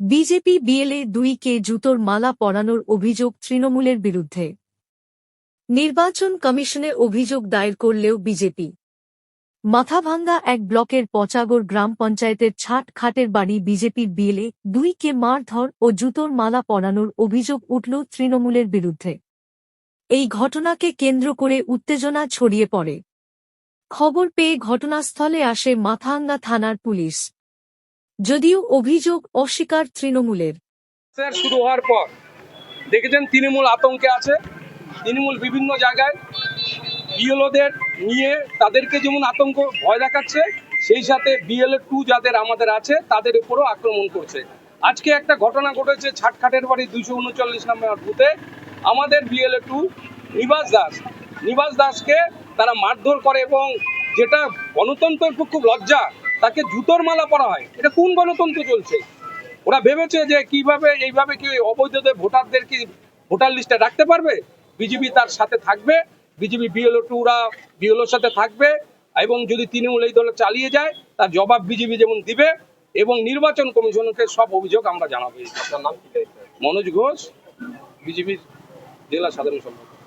BJP BLA দুই কে জুতোর মালা পরানোর অভিযোগ তৃণমূলের বিরুদ্ধে। নির্বাচন কমিশনে অভিযোগ দায়ের করলেও বিজেপি। মাথাভাঙ্গা এক ব্লকের পচাগড় গ্রাম পঞ্চায়েতের ছাট খাটের বাড়ি বিজেপির বিএলএ দুই কে মারধর ও জুতোর মালা পরানোর অভিযোগ উঠল তৃণমূলের বিরুদ্ধে। এই ঘটনাকে কেন্দ্র করে উত্তেজনা ছড়িয়ে পড়ে। খবর পেয়ে ঘটনাস্থলে আসে মাথাঙ্গা থানার পুলিশ। যদিও অভিযোগ অস্বীকার তৃণমূলের। স্যার, শুরু হওয়ার পর। দেখেছেন, তৃণমূল আতঙ্কে আছে। তৃণমূল বিভিন্ন জায়গায় বিএলওদের নিয়ে তাদেরকে যেমন আতঙ্ক ভয় দেখাচ্ছে, সেই সাথে বিএলএ টু যাদের আমাদের আছে, তাদের উপরও আক্রমণ করছে। আজকে একটা ঘটনা ঘটেছে ছাটখাটের বাড়ি, দুইশো উনচল্লিশ নম্বর বুথে। আমাদের বিএলএ টু নিবাস দাস, নিবাস দাসকে তারা মারধর করে এবং যেটা গণতন্ত্রের খুব লজ্জা তাকে জুতোর মালা পরা হয়। এটা কোন গণতন্ত্র চলছে? ওরা ভেবেছে যে কীভাবে এইভাবে কি অবৈধদের ভোটারদের কি ভোটার লিস্টে রাখতে পারবে? বিজেপি তার সাথে থাকবে বিজেপি বিএলও টুরা বিএলওর সাথে থাকবে এবং যদি তৃণমূল এই দলে চালিয়ে যায় তার জবাব বিজেপি যেমন দিবে এবং নির্বাচন কমিশনকে সব অভিযোগ আমরা জানাব। মনোজ ঘোষ বিজেপির জেলা সাধারণ সম্পাদক।